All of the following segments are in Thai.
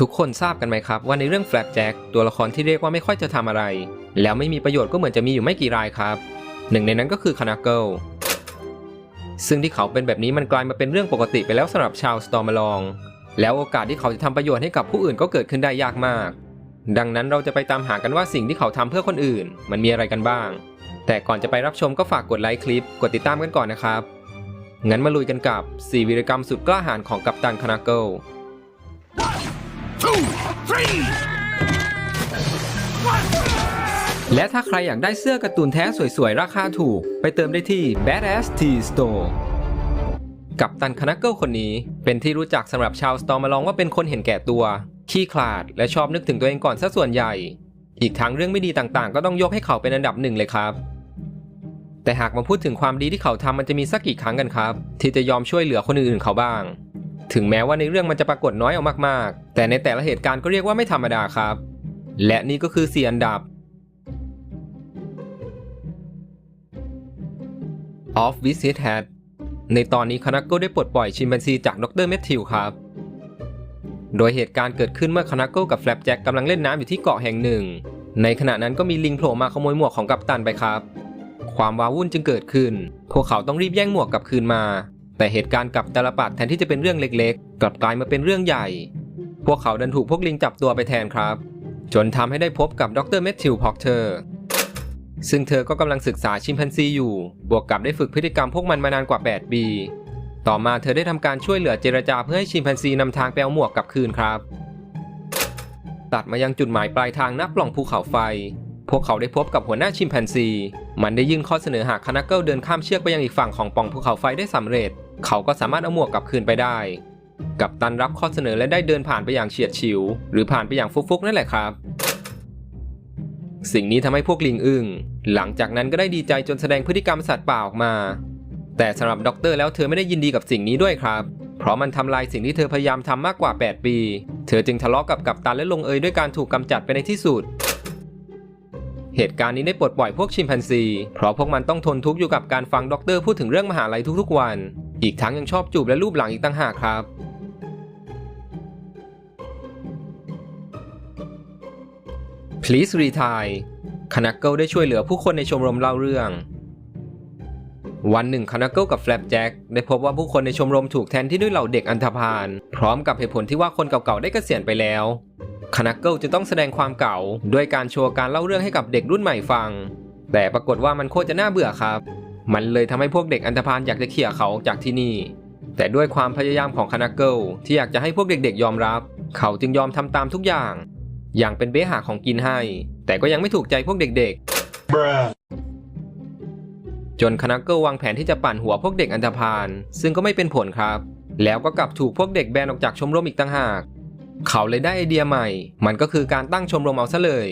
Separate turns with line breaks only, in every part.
ทุกคนทราบกันไหมครับว่าในเรื่องแฟลปแจ็คตัวละครที่เรียกว่าไม่ค่อยจะทำอะไร แล้วไม่มีประโยชน์ก็เหมือนจะมีอยู่ไม่กี่รายครับ หนึ่งในนั้นก็คือคานาเกิลซึ่งที่เขาเป็นแบบนี้มันกลายมาเป็นเรื่องปกติไปแล้วสำหรับชาวสตอร์มาลอง แล้วโอกาสที่เขาจะทำประโยชน์ให้กับผู้อื่นก็เกิดขึ้นได้ยากมาก ดังนั้นเราจะไปตามหากันว่าสิ่งที่เขาทำเพื่อคนอื่น มันมีอะไรกันบ้าง แต่ก่อนจะไปรับชมก็ฝากกดไลค์คลิป กดติดตามกันก่อนนะครับงั้นมาลุยกันกับ4วีรกรรมสุดกล้าหาญของกัปตันคานาเกิล
two, three.
และถ้าใครอยากได้เสื้อการ์ตูนแท้สวยๆ ราคาถูก ไปเติมได้ที่ Badass T Store กับตันคานาเกิลคนนี้ เป็นที่รู้จักสำหรับชาวสตอร์มาลองว่าเป็นคนเห็นแก่ตัว ขี้ขลาดและชอบนึกถึงตัวเองก่อนซะส่วนใหญ่ อีกทั้งเรื่องไม่ดีต่างๆ ก็ต้องยกให้เขาเป็นอันดับหนึ่งเลยครับ แต่หากมาพูดถึงความดีที่เขาทำมันจะมีสักกี่ครั้งกันครับ ที่จะยอมช่วยเหลือคนอื่นๆเขาบ้าง ถึงแม้ว่าในเรื่องมันจะปรากฏน้อยออกมากๆ แต่ในแต่ละเหตุการณ์ก็เรียกว่าไม่ธรรมดาครับ และนี่ก็คือ4อันดับ Off with his hat ในตอนนี้คณะก็ได้ปลดปล่อยชิมแปนซีจากดรเมทธิวครับ โดยเหตุการณ์เกิดขึ้นเมื่อคณะโก้กับแฟลปแจ็คกำลังเล่นน้ำอยู่ที่เกาะแห่งหนึ่ง ในขณะนั้นก็มีลิงโผล่มาขโมยหมวกของกัปตันไปครับ ความว้าวุ่นจึงเกิดขึ้น พวกเขาต้องรีบแย่งหมวกกลับคืนมา แต่เหตุการณ์กับตาลปัดแทนที่จะเป็นเรื่องเล็กๆ กลับกลายมาเป็นเรื่องใหญ่ พวกเขาดันถูกพวกลิงจับตัวไปแทนครับ จนทำให้ได้พบกับดรเมทธิวพอกเทอร์ซึ่งเธอก็กำลังศึกษาชิมแปนซีอยู่ บวกกับได้ฝึกพฤติกรรมพวกมันมานานกว่า 8 ปี ต่อมาเธอได้ทำการช่วยเหลือเจรจาเพื่อให้ชิมแปนซีนำทางไปเอาหมวกกลับคืนครับ ตัดมายังจุดหมายปลายทางนับปล่องภูเขาไฟ พวกเขาได้พบกับหัวหน้าชิมแปนซี มันได้ยื่นข้อเสนอหากคานาเกิลเดินข้ามเชือกไปยังอีกฝั่งของปล่องภูเขาไฟได้สำเร็จ เขาก็สามารถเอาหมวกกลับคืนไปได้ กับตันรับข้อเสนอและได้เดินผ่านไปอย่างเฉียดฉิว หรือผ่านไปอย่างฟุกๆนั่นแหละครับ สิ่งนี้ทำให้พวกลิงอึง้งหลังจากนั้นก็ได้ดีใจจนแสดงพฤติกรรมสัตว์ป่าออกมา แต่สำหรับด็อกเตอร์แล้วเธอไม่ได้ยินดีกับสิ่งนี้ด้วยครับ เพราะมันทำลายสิ่งที่เธอพยายามทำมากกว่า 8 ปี เธอจึงทะเลาะกับกัปตันและลงเอยด้วยการถูกกำจัดไปในที่สุด เหตุการณ์นี้ได้ปลดปล่อยพวกชิมแปนซี เพราะพวกมันต้องทนทุกข์อยู่กับการฟังด็อกเตอร์พูดถึงเรื่องมหาลัยทุกๆวัน อีกทั้งยังชอบจูบและรูปหลังอีกต่างหากครับ Please retire คานาเกิลได้ช่วยเหลือผู้คนในชมรมเล่าเรื่อง วันหนึ่งคานาเกิลกับแฟลปแจ็คได้พบว่าผู้คนในชมรมถูกแทนที่ด้วยเหล่าเด็กอันธพาลพร้อมกับเหตุผลที่ว่าคนเก่าๆได้เกษียณไปแล้ว คานาเกิลจะต้องแสดงความเก่าด้วยการโชว์การเล่าเรื่องให้กับเด็กรุ่นใหม่ฟัง แต่ปรากฏว่ามันโคตรจะน่าเบื่อครับ มันเลยทำให้พวกเด็กอันธพาลอยากจะเขี่ยเขาจากที่นี่ แต่ด้วยความพยายามของคานาเกิลที่อยากจะให้พวกเด็กๆยอมรับ เขาจึงยอมทำตามทุกอย่าง อย่างเป็นเบหาของกินให้ แต่ก็ยังไม่ถูกใจพวกเด็ก
Bruh.
ๆจนคานาเกิลวางแผนที่จะปั่นหัวพวกเด็กอันธพาลซึ่งก็ไม่เป็นผลครับ แล้วก็กลับถูกพวกเด็กแบนออกจากชมรมอีกต่างหาก เขาเลยได้ไอเดียใหม่ มันก็คือการตั้งชมรมเอาซะเลย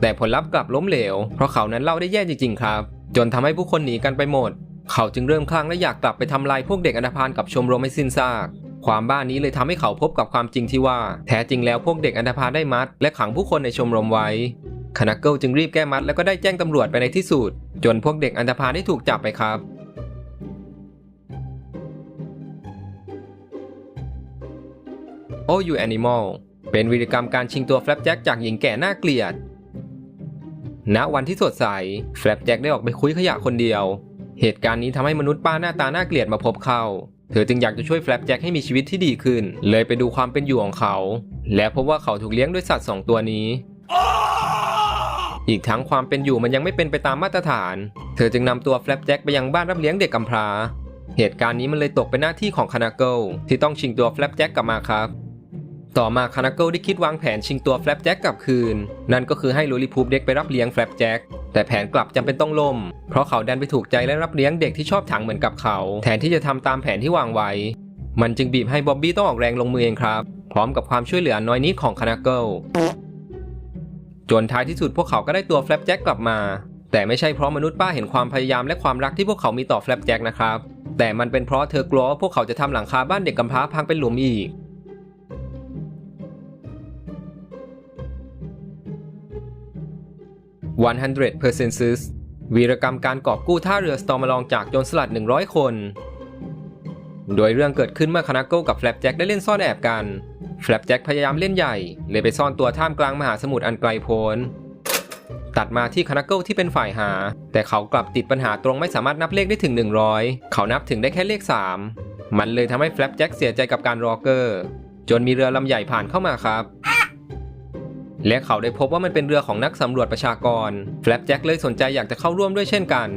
แต่ผลลัพธ์กลับล้มเหลว เพราะเขานั้นเล่าได้แย่จริงๆครับ จนทำให้ผู้คนหนีกันไปหมด เขาจึงเริ่มคลั่งและอยากกลับไปทำลายพวกเด็กอันธพาลกับชมรมให้สิ้นซาก ความบ้านี้เลยทำให้เขาพบกับความจริงที่ว่า แท้จริงแล้วพวกเด็กอันธพาลได้มัด และขังผู้คนในชมรมไว้คานาเกิลจึงรีบแก้มัดแล้วก็ได้แจ้งตำรวจไปในที่สุด จนพวกเด็กอันธพาลได้ถูกจับไปครับ โอ้ยูแอนิมอลเป็นวีรกรรมการชิงตัวแฟลปแจ็คจากหญิงแก่น่าเกลียด ณ วันที่สดใส แฟลปแจ็คได้ออกไปคุยขยะคนเดียว เหตุการณ์นี้ทำให้มนุษย์ป้าหน้าตาน่าเกลียดมาพบเขาเธอจึงอยากจะช่วยแฟลปแจ็คให้มีชีวิตที่ดีขึ้น เลยไปดูความเป็นอยู่ของเขา และพบว่าเขาถูกเลี้ยงด้วยสัตว์สองตัวนี้ อีกทั้งความเป็นอยู่มันยังไม่เป็นไปตามมาตรฐาน เธอจึงนำตัวแฟลปแจ็คไปยังบ้านรับเลี้ยงเด็กกำพร้า เหตุการณ์นี้มันเลยตกเป็นหน้าที่ของคานาเกิลที่ต้องชิงตัวแฟลปแจ็คกลับมาครับ ต่อมาคานาเกิลได้คิดวางแผนชิงตัวแฟลปแจ็คกลับคืน นั่นก็คือให้ลูลิพูปเด็กไปรับเลี้ยงแฟลปแจ็คแต่แผนกลับจำเป็นต้องล่ม เพราะเขาดันไปถูกใจและรับเลี้ยงเด็กที่ชอบถังเหมือนกับเขา แทนที่จะทำตามแผนที่วางไว้ มันจึงบีบให้บ๊อบบี้ต้องออกแรงลงมือเองครับ พร้อมกับความช่วยเหลือน้อยนิดของคานาเกิลจนท้ายที่สุดพวกเขาก็ได้ตัวแฟลปแจ็คกลับมา แต่ไม่ใช่เพราะมนุษย์ป้าเห็นความพยายามและความรักที่พวกเขามีต่อแฟลปแจ็คนะครับแต่มันเป็นเพราะเธอกลัวว่าพวกเขาจะทำหลังคาบ้านเด็กกำพร้าพังเป็นหลุมอีก 100 p e r c e n t s วีรกรรมการกอบกู้ท่าเรือสตอร์มาลองจากโจรสลัด 100 คน โดยเรื่องเกิดขึ้นเมื่อคานาโกกับแฟลปแจ็คได้เล่นซ่อนแอบกัน แฟลปแจ็คพยายามเล่นใหญ่ เลยไปซ่อนตัวท่ามกลางมหาสมุทรอันไกลโพ้น ตัดมาที่คานาเกิลที่เป็นฝ่ายหา แต่เขากลับติดปัญหาตรงไม่สามารถนับเลขได้ถึง 100 เขานับถึงได้แค่เลข 3 มันเลยทำให้แฟลปแจ็คเสียใจกับการรอเกอร์ จนมีเรือลำใหญ่ผ่านเข้ามาครับ และเขาได้พบว่ามันเป็นเรือของนักสำรวจประชากรแฟลปแจ็คเลยสนใจอยากจะเข้าร่วมด้วยเช่นกัน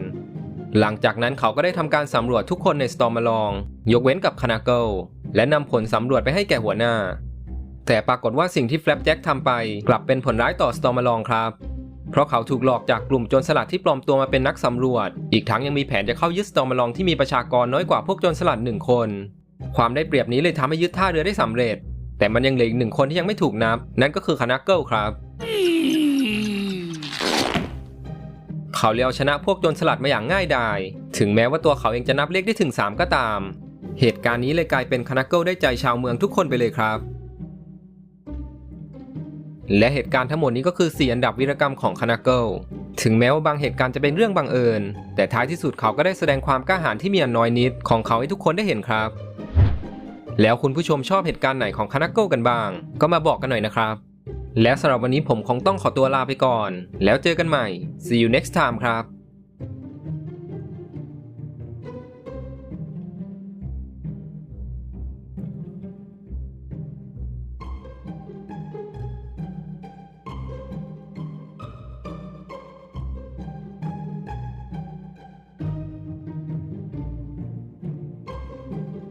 หลังจากนั้นเขาก็ได้ทำการสำรวจทุกคนในสตอมมาลอง ยกเว้นกับคานาเกิลและนำผลสำรวจไปให้แก่หัวหน้า แต่ปรากฏว่าสิ่งที่แฟลปแจ็คทำไปกลับเป็นผลร้ายต่อสตอมมาลองครับ เพราะเขาถูกหลอกจากกลุ่มโจรสลัดที่ปลอมตัวมาเป็นนักสำรวจ อีกทั้งยังมีแผนจะเข้ายึดสตอมมาลองที่มีประชากรน้อยกว่าพวกโจรสลัดหนึ่งคน ความได้เปรียบนี้เลยทำให้ยึดท่าเรือได้สำเร็จ แต่มันยังเหลืออีกหนึ่งคนที่ยังไม่ถูกนับ นั่นก็คือคานาเกิลครับเขาเลี้ยวชนะพวกโจรสลัดมาอย่างง่ายดาย ถึงแม้ว่าตัวเขาเองจะนับเลขได้ถึง 3 ก็ตาม เหตุการณ์นี้เลยกลายเป็นคานาเกิลได้ใจชาวเมืองทุกคนไปเลยครับ และเหตุการณ์ทั้งหมดนี้ก็คือ 4 อันดับวีรกรรมของคานาเกิลถึงแม้ว่าบางเหตุการณ์จะเป็นเรื่องบังเอิญ แต่ท้ายที่สุดเขาก็ได้แสดงความกล้าหาญที่มีอันน้อยนิดของเขาให้ทุกคนได้เห็นครับ แล้วคุณผู้ชมชอบเหตุการณ์ไหนของคานาโก้กันบ้าง ก็มาบอกกันหน่อยนะครับ และสำหรับวันนี้ผมคงต้องขอตัวลาไปก่อน แล้วเจอกันใหม่ see you next time ครับ